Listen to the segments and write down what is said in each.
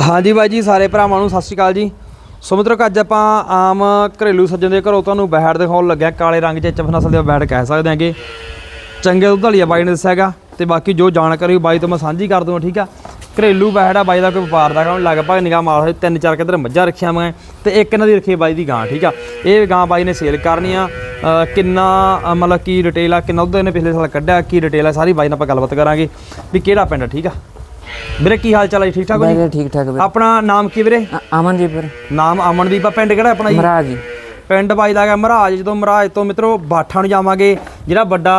ਹਾਂਜੀ ਬਾਈ ਜੀ, ਸਾਰੇ ਭਰਾਵਾਂ ਨੂੰ ਸਤਿ ਸ਼੍ਰੀ ਅਕਾਲ ਜੀ। ਸੋ ਮਿੱਤਰੋ, ਅੱਜ ਆਪਾਂ ਆਮ ਘਰੇਲੂ ਸੱਜਣ ਦੇ ਘਰੋਂ ਤੁਹਾਨੂੰ ਬੈੜ ਦਿਖਾਉਣ ਲੱਗਿਆ। ਕਾਲੇ ਰੰਗ 'ਚ ਚਫ ਨਸਲ ਦੇ ਬੈੜ ਕਹਿ ਸਕਦੇ ਆਂਗੇ ਚੰਗੇ ਦੁੱਧ ਵਾਲੀ ਬਾਈ ਨੇ ਦੱਸਿਆਗਾ ਤੇ ਬਾਕੀ ਜੋ ਜਾਣਕਾਰੀ ਬਾਈ ਤੋਂ ਮੈਂ ਸਾਂਝੀ ਕਰ ਦੂੰਗਾ ਠੀਕ ਆ? ਘਰੇਲੂ ਬੈੜ ਆ ਬਾਈ ਦਾ ਕੋਈ ਵਪਾਰ ਦਾ ਕੰਮ, ਲਗਭਗ ਨਿਗਾਹ ਮਾਰ ਹੋਏ ਤਿੰਨ ਚਾਰ ਕਿਧਰ ਮੱਝਾਂ ਰੱਖੀਆਂ ਮੈਂ। ਤੇ ਇੱਕ ਇਹਨਾਂ ਦੀ ਰੱਖੀ ਬਾਈ ਦੀ ਗਾਂ, ਠੀਕ ਆ? ਇਹ ਗਾਂ ਬਾਈ ਨੇ ਸੇਲ ਕਰਨੀ ਆ ਕਿੰਨਾ ਮਤਲਬ ਕੀ ਡਿਟੇਲ ਆ, ਕਿੰਨਾ ਦੁੱਧ ਇਹਨੇ ਪਿਛਲੇ ਸਾਲ ਕੱਢਿਆ, ਕੀ ਡਿਟੇਲ ਆ, ਸਾਰੀ ਬਾਈ ਨਾਲ ਆਪਾਂ ਗੱਲਬਾਤ ਕਰਾਂਗੇ ਵੀ ਕਿਹੜਾ ਪਿੰਡ ਠੀਕ ਆ? ਵੀਰੇ ਕੀ ਹਾਲ ਚਾਲ ਹੈ ਜੀ? ਠੀਕ ਠਾਕ ਹੋ ਜੀ? ਵੀਰੇ ਠੀਕ ਠਾਕ ਵੀਰੇ। ਆਪਣਾ ਨਾਮ ਕੀ ਵੀਰੇ? ਅ- ਅਮਨਦੀਪ ਵੀਰੇ। ਨਾਮ ਅਮਨਦੀਪ ਆ ਪਿੰਡ ਕਿਹੜਾ ਆਪਣਾ ਜੀ? ਮਹਾਰਾਜ ਜੀ। ਪਿੰਡ ਬਾਈ ਦਾ ਹੈਗਾ ਮਹਾਰਾਜ ਜਦੋਂ ਮਹਾਰਾਜ ਤੋਂ ਮਿੱਤਰੋ ਬਾਠਾਂ ਨੂੰ ਜਾਵਾਂਗੇ ਜਿਹੜਾ ਵੱਡਾ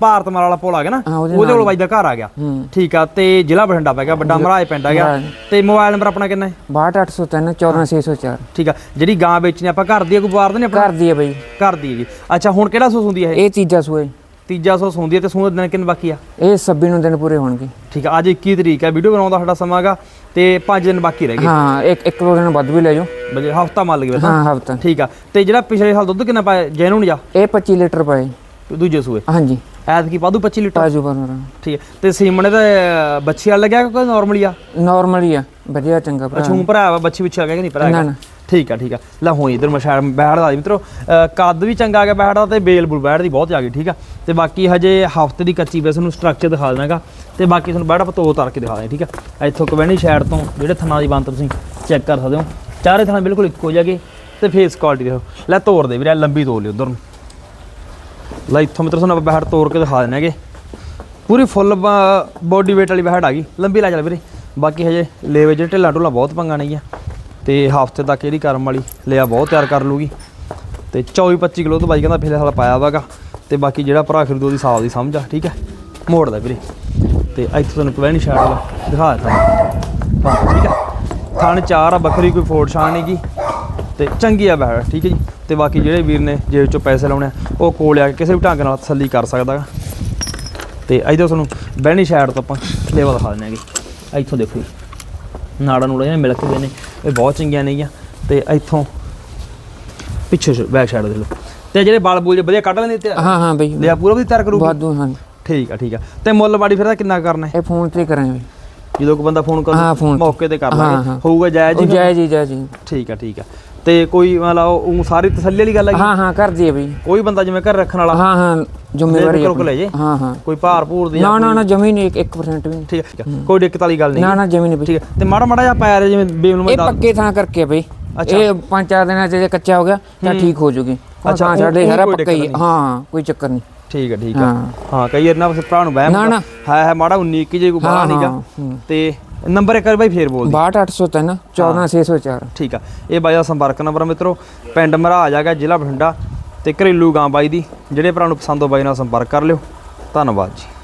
ਭਾਰਤ ਮਾਰ ਵਾਲਾ ਪੁਲ ਆ ਗਿਆ ਨਾ ਹਾਂ, ਉਹਦੇ ਉਹਦੇ ਕੋਲ ਬਾਈ ਦਾ ਘਰ ਆ ਗਿਆ। ਹੂੰ। ਠੀਕ ਆ ਤੇ ਜ਼ਿਲ੍ਹਾ ਬਠਿੰਡਾ ਪੈ ਗਿਆ ਵੱਡਾ ਮਹਾਰਾਜ ਪਿੰਡ ਆ ਗਿਆ ਮਹਾਰਾਜ। ਤੇ ਮੋਬਾਈਲ ਨੰਬਰ ਆਪਣਾ ਕਿੰਨਾ ਹੈ? 62803 14604 ਠੀਕ ਆ ਜਿਹੜੀ ਗਾਂ ਵੇਚਣੀ ਆਪਾਂ ਘਰ ਦੀ ਆ ਕੋਈ ਬਾਹਰ ਦੀ ਨਹੀਂ ਆਪਣਾ? ਘਰ ਦੀ ਹੈ ਬਈ। ਘਰ ਦੀ ਹੈ ਜੀ। ਅੱਛਾ ਹੁਣ ਕਿਹੜਾ ਸੂਸ ਹੁੰਦੀ ਹੈ ਇਹ? ਇਹ ਚੀਜ਼ਾਂ ਸੂਏ ਤੀਜਾ ਸੂਸ ਹੁੰਦੀ ਹੈ ਤੇ ਸੂਸ ਦਿਨ ਕਿੰਨੇ ਬਾਕੀ ਆ? ਇਹ 26 ਨੂੰ ਦਿਨ ਪੂਰੇ ਹੋਣਗੇ। ਠੀਕ ਆ ਅੱਜ 21 ਤਰੀਕ ਹੈ ਵੀਡੀਓ ਬਣਾਉਣ ਦਾ ਸਾਡਾ ਸਮਾਂ ਹੈਗਾ ਤੇ 5 ਦਿਨ ਬਾਕੀ ਰਹਿ ਗਏ। ਹਾਂ ਇੱਕ ਇੱਕ ਦੋ ਦਿਨ ਵੱਧ ਵੀ ਲੈ ਜਾਓ। ਬਜੇ ਹਫਤਾ ਮੰਨ ਤਾਂ ਹਾਂ ਹਫਤਾ। ਠੀਕ ਆ ਤੇ ਜਿਹੜਾ ਪਿਛਲੇ ਸਾਲ ਦੁੱਧ ਕਿੰਨਾ ਪਾਇਆ? ਜੈਨੂਨ ਜਾ ਇਹ 25 ਲੀਟਰ ਪਏ। ਦੂਜੇ ਸੂਏ? ਹਾਂਜੀ। ਐਤਕੀ ਪਾਦੂ 25 ਲੀਟਰ? ਤਾਜੂ ਪਰ ਠੀਕ ਹੈ ਤੇ ਸੀਮਣੇ ਦਾ ਬੱਚੀ ਵਾਲਾ ਲੱਗਿਆ ਕਿ ਕੋਈ ਨਾਰਮਲੀ ਆ? ਨਾਰਮਲ ਆ ਵਧੀਆ ਚੰਗਾ ਭਰਾ। ਅਛੂੰ ਭਰਾ ਬੱਚੀ ਪਿੱਛੇ ਲੱਗਿਆ ਕਿ ਨਹੀਂ? ਭਰਾ ਨਾ? ਨਾ। ਠੀਕ ਆ ਠੀਕ ਆ। ਲੈ ਹੋਈ ਇਧਰ ਮਸ਼ਾੜ ਬੈੜ ਦਾ ਜੀ ਮਿੱਤਰੋ ਕੱਦ ਵੀ ਚੰਗਾ ਆ ਗਿਆ ਬੈੜ ਦਾ ਤੇ ਬੇਲ ਬੁਲ ਬੈੜ ਦੀ ਬਹੁਤ ਆ ਗਈ ਠੀਕ ਆ। ਤੇ ਬਾਕੀ ਹਜੇ ਹਫ਼ਤੇ ਦੀ ਕੱਚੀ ਬੈਸ ਨੂੰ ਸਟਰਕਚਰ ਦਿਖਾ ਦੇਣਾਗਾ ਤੇ ਬਾਕੀ ਤੁਹਾਨੂੰ ਬੈੜ ਆਪਾਂ ਧੋ ਉਤਾਰ ਕੇ ਦਿਖਾ ਦੇ ਠੀਕ ਆ। ਇੱਥੋਂ ਕਵੈਣੀ ਸਾਈਡ ਤੋਂ ਜਿਹੜੇ ਥਣਾ ਦੀ ਬੰਤ ਤੁਸੀਂ ਚੈੱਕ ਕਰ ਸਕਦੇ ਹੋ। ਚਾਰੇ ਥਣਾ ਬਿਲਕੁਲ ਇੱਕੋ ਜਿਹੇ ਤੇ ਫੇਸ ਕੁਆਲਿਟੀ ਦੇਖੋ। ਲੈ ਤੋੜ ਦੇ ਵੀਰੇ ਲੰਬੀ ਤੋੜ ਲਈ ਉਧਰ ਨੂੰ। ਲੈ ਇੱਥੋਂ ਮਿੱਤਰੋ, ਤੁਹਾਨੂੰ ਆਪਾਂ ਬੈੜ ਤੋੜ ਕੇ ਦਿਖਾ ਦੇਣਾਗੇ ਪੂਰੀ ਫੁੱਲ ਬੋਡੀ weight ਵਾਲੀ ਬੈੜ ਆ ਗਈ। ਲੰਬੀ ਲੈ ਚੱਲ ਵੀਰੇ। ਬਾਕੀ ਹਜੇ ਲੇਵੇ ਜਿਹੜੇ ਢਿੱਲਾ ਢੁੱਲਾ ਬਹੁਤ ਪੰਗਾ ਨਹੀਂ ਆ ਤੇ ਹਫ਼ਤੇ ਤੱਕ ਇਹਦੀ ਕਰਮ ਵਾਲੀ ਲਿਆ ਬਹੁਤ ਤਿਆਰ ਕਰ ਲੂਗੀ। ਤੇ 24 25 ਕਿਲੋ ਤੋਂ ਬਾਈ ਕਹਿੰਦਾ ਪਿਛਲੇ ਸਾਲ ਪਾਇਆ ਵਾਗਾ ਤੇ ਬਾਕੀ ਜਿਹੜਾ ਭਰਾ ਖਰੀਦੂ ਉਹਦੀ ਸਾਲ ਦੀ ਸਮਝ ਆ, ਠੀਕ ਹੈ? ਮੋੜ ਦਾ ਵੀਰੇ। ਤੇ ਇੱਥੋਂ ਤੁਹਾਨੂੰ ਕਵੈਣੀ ਸ਼ਾਟ ਵਾਲਾ ਦਿਖਾ ਦਿੱਤਾ। ਠੀਕ ਹੈ? ਥਣ ਚਾਰ ਆ ਬੱਕਰੀ ਕੋਈ ਫੋੜ ਛਾਣ ਨਹੀਂ ਗੀ। ਤੇ ਚੰਗੀ ਆ ਬੈੜ ਠੀਕ ਹੈ ਜੀ? ਤੇ ਬਾਕੀ ਜਿਹੜੇ ਵੀਰ ਨੇ ਜੇਬ ਚੋਂ ਪੈਸੇ ਲਾਉਣੇ ਆ, ਉਹ ਕੋਲ ਆ ਕੇ ਕਿਸੇ ਵੀ ਢੰਗ ਨਾਲ ਤਸੱਲੀ ਕਰ ਸਕਦਾ ਗਾ। ਤੇ ਇੱਧਰ ਤੁਹਾਨੂੰ ਬਹਿਣੀ ਸਾਈਡ ਤੋਂ ਆਪਾਂ ਲੇਵਾ ਦਿਖਾ ਦਿੰਦੇ ਹੈਗੇ ਇੱਥੋਂ ਦੇਖੋ ਜੀ। ਨਾੜਾ ਨੂੜਾ ਇਹਨੇ ਮਿਲ ਕੇ ਹੋਏ ਨੇ ਇਹ ਬਹੁਤ ਚੰਗੀਆਂ ਨੇਗੀਆਂ ਤੇ ਇੱਥੋਂ ਪਿੱਛੇ ਬੈਕ ਸਾਈਡ ਦੇਖ ਲਓ। ਤੇ ਜਿਹੜੇ ਬਲ ਬੂਲ ਜੇ ਵਧੀਆ ਕੱਢ ਲੈਂਦੇ ਤੇ ਹਾਂ ਹਾਂ ਬਈ। ਲਿਆ ਪੂਰਾ ਵੀ ਤਿਆਰ ਕਰੂਗੀ? ਵਾਧੂ ਹਾਂ ਠੀਕ ਆ ਠੀਕ ਆ। ਤੇ ਮੁੱਲ ਬਾੜੀ ਫਿਰ ਦਾ ਕਿੰਨਾ ਕਰਨਾ ਹੈ? ਇਹ ਫੋਨ ਤੇ ਕਰਾਂਗੇ ਜਦੋਂ ਕੋਈ ਬੰਦਾ ਫੋਨ ਕਰੂ। ਮੌਕੇ ਤੇ ਕਰ ਲਾਂਗੇ। ਹੋਊਗਾ ਜਾਇਜ਼ ਜੀ ਜੈ ਜੀ ਜੈ ਜੀ ਠੀਕ ਆ ਠੀਕ ਆ। ਤੇ ਕੋਈ ਮਤਲਬ ਉਹ ਸਾਰੀ ਤਸੱਲੀ ਵਾਲੀ ਗੱਲ ਹੈ ਹਾਂ ਹਾਂ ਕਰ ਦਈਏ ਬਈ। ਕੋਈ ਬੰਦਾ ਜਿਵੇਂ ਘਰ ਰੱਖਣ ਵਾਲਾ? ਹਾਂ ਹਾਂ ਜ਼ਿੰਮੇਵਾਰੀ ਰੁਕ ਲੈ ਜੇ। ਹਾਂ ਹਾਂ। ਕੋਈ ਭਾਰ ਭੂਰ ਦੀ ਨਾ ਨਾ ਨਾ ਜ਼ਮੀਨ 1% ਵੀ। ਨਹੀਂ ਠੀਕ ਆ ਕੋਈ ਦਿੱਕਤ ਵਾਲੀ ਗੱਲ ਨਹੀਂ। ਨਾ ਨਾ ਜ਼ਮੀਨ ਬਈ ਠੀਕ ਹੈ। ਤੇ ਮਾੜਾ ਮਾੜਾ ਜਿਹਾ ਪੈਰ ਜਿਵੇਂ ਬੇਲ ਨੂੰ ਮੈਂ ਇਹ ਪੱਕੇ ਥਾਂ ਕਰਕੇ ਬਈ। ਇਹ ਪੰਜ ਚਾਰ ਦਿਨਾਂ ਚ ਜੇ ਕੱਚਾ ਹੋ ਗਿਆ ਤਾਂ ਠੀਕ ਹੋ ਜੂਗੀ। ਅੱਛਾ, ਸਾਡੇ ਸਾਰਾ ਪੱਕਾ ਹੀ ਹੈ। ਹਾਂ ਕੋਈ ਚੱਕਰ ਨਹੀਂ। ਠੀਕ ਹੈ ਠੀਕ ਹੈ। ਹਾਂ। ਹਾਂ ਕਈ ਵਾਰ ਨਾ ਭਰਾ ਨੂੰ ਵਹਿਮ। ਹੈ ਹੈ ਮਾੜਾ 19 ਕਿ ਜੇ ਕੋਈ ਬਾਹਰ ਹਾਂ, ਨਹੀਂਗਾ ਹਾਂ, ਹੂੰ। ਤੇ ਨੰਬਰ ਇੱਕ ਵਾਰ ਬਾਈ ਫੇਰ ਬੋਲ ਦੀ 62803 14604 ਠੀਕ ਆ। ਇਹ ਬਾਈ ਦਾ ਸੰਪਰਕ ਨੰਬਰ ਆ ਮਿੱਤਰੋ। ਪਿੰਡ ਮਹਾਰਾਜ ਹੈਗਾ ਜ਼ਿਲ੍ਹਾ ਬਠਿੰਡਾ ਤੇ ਘਰੇਲੂ ਗਾਂ ਬਾਈ ਦੀ। ਜਿਹੜੇ ਭਰਾ ਨੂੰ ਪਸੰਦ ਹੋ ਬਾਈ ਨਾਲ ਸੰਪਰਕ ਕਰ ਲਿਓ। ਧੰਨਵਾਦ ਜੀ।